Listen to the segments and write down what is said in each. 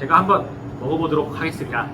제가 한번 먹어보도록 하겠습니다.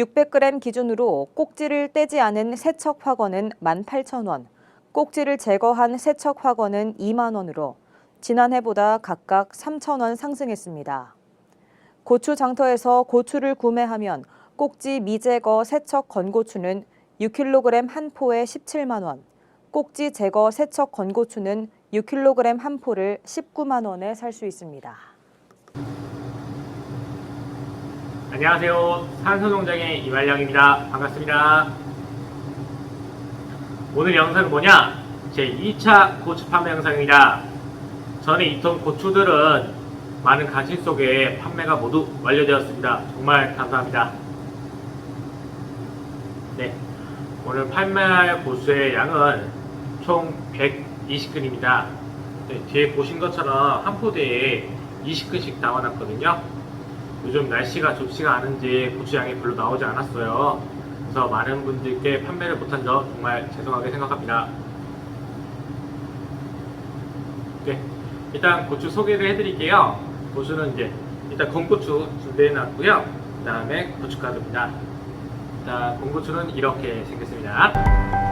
600g 기준으로 꼭지를 떼지 않은 세척 화건은 18,000원, 꼭지를 제거한 세척 화건은 2만 원으로 지난해보다 각각 3,000원 상승했습니다. 고추 장터에서 고추를 구매하면 꼭지 미제거 세척 건고추는 6kg 한 포에 17만 원, 꼭지 제거 세척 건고추는 6kg 한 포를 19만 원에 살 수 있습니다. 안녕하세요. 산소농장의 이말량입니다. 반갑습니다. 오늘 영상은 뭐냐? 제 2차 고추 판매 영상입니다. 전에 2톤 고추들은 많은 관심 속에 판매가 모두 완료되었습니다. 정말 감사합니다. 네. 오늘 판매할 고수의 양은 총 120근입니다. 네, 뒤에 보신 것처럼 한 포대에 20근씩 담아놨거든요. 요즘 날씨가 좋지가 않은지 고추장이 별로 나오지 않았어요. 그래서 많은 분들께 판매를 못한 점 정말 죄송하게 생각합니다. 네, 일단 고추 소개를 해드릴게요. 고추는 이제 일단 건고추 준비해놨고요. 그 다음에 고춧가루입니다. 일단 건고추는 이렇게 생겼습니다.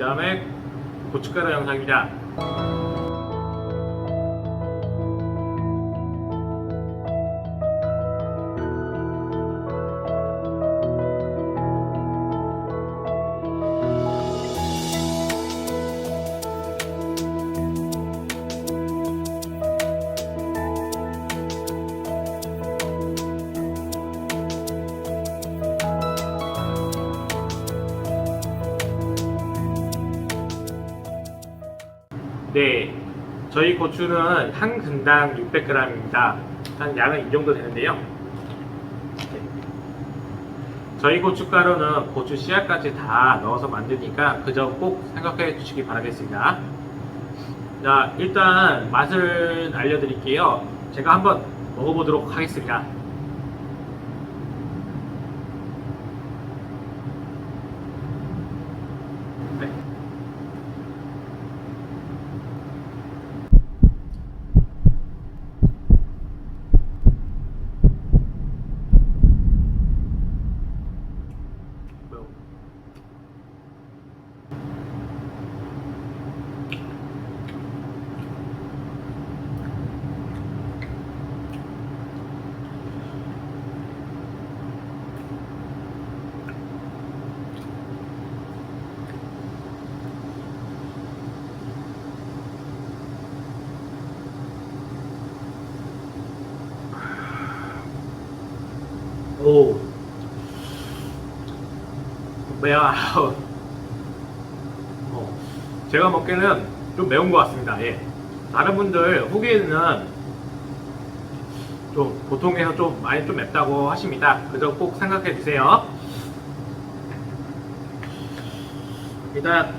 다음에 고춧가루 영상입니다. 네, 저희 고추는 한 근당 600g입니다. 한 양은 이 정도 되는데요. 네. 저희 고춧가루는 고추 씨앗까지 다 넣어서 만드니까 그 점 꼭 생각해 주시기 바라겠습니다. 자, 일단 맛을 알려드릴게요. 제가 한번 먹어보도록 하겠습니다. 오 매워. 어, 제가 먹기에는 좀 매운 것 같습니다. 예. 다른 분들 후기에는 좀 보통에서 좀 많이 좀 맵다고 하십니다. 그점꼭 생각해 주세요. 일단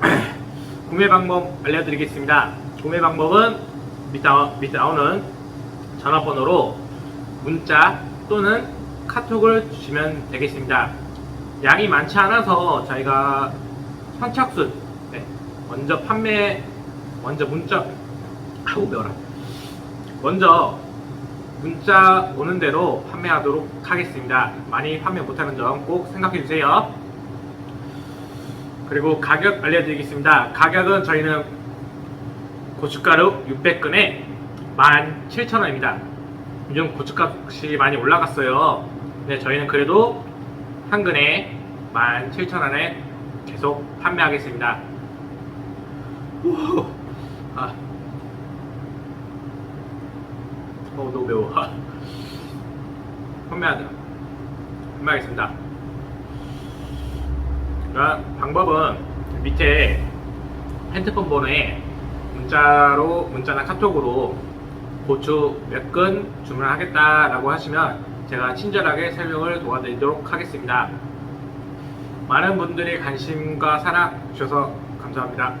구매 방법 알려드리겠습니다. 구매 방법은 밑에 나오는 전화번호로 문자 또는 카톡을 주시면 되겠습니다. 양이 많지 않아서 저희가 선착순 네, 먼저 판매 먼저 문자 아우 매워라 먼저 문자 오는 대로 판매하도록 하겠습니다. 많이 판매 못하는 점 꼭 생각해 주세요. 그리고 가격 알려드리겠습니다. 가격은 저희는 고춧가루 600근에 17,000원입니다. 요즘 고춧값이 많이 올라갔어요. 근데 저희는 그래도 한 근에 17,000원에 계속 판매하겠습니다. 우, 아. 어, 너무 매워. 판매하자. 판매하겠습니다. 방법은 밑에 핸드폰 번호에 문자로, 문자나 카톡으로 고추 몇근 주문하겠다라고 하시면 제가 친절하게 설명을 도와드리도록 하겠습니다. 많은 분들이 관심과 사랑 주셔서 감사합니다.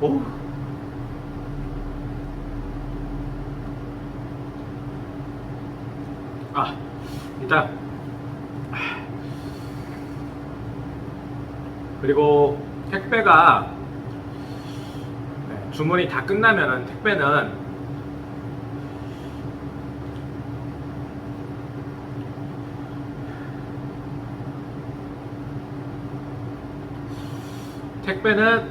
오. 아, 일단 아. 그리고 택배가 네, 주문이 다 끝나면은 택배는 택배는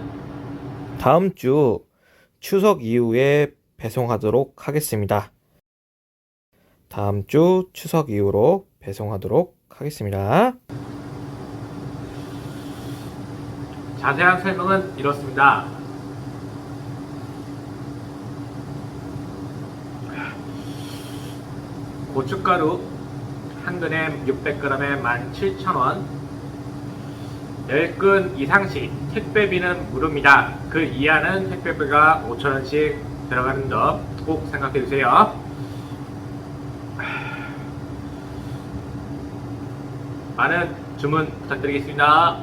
다음 주 추석 이후에 배송하도록 하겠습니다. 다음 주 추석 이후로 배송하도록 하겠습니다. 자세한 설명은 이렇습니다. 고춧가루 한 근에 600g에 17,000원 10근 이상 시 택배비는 무료입니다. 그 이하는 택배비가 5,000원씩 들어가는 점 꼭 생각해 주세요. 많은 주문 부탁드리겠습니다.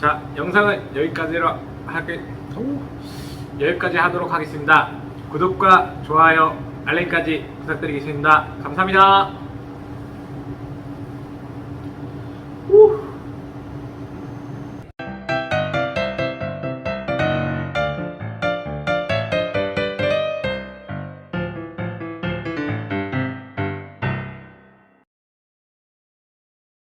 자, 영상은 여기까지로 하게 오, 여기까지 하도록 하겠습니다. 구독과 좋아요, 알림까지 부탁드리겠습니다. 감사합니다.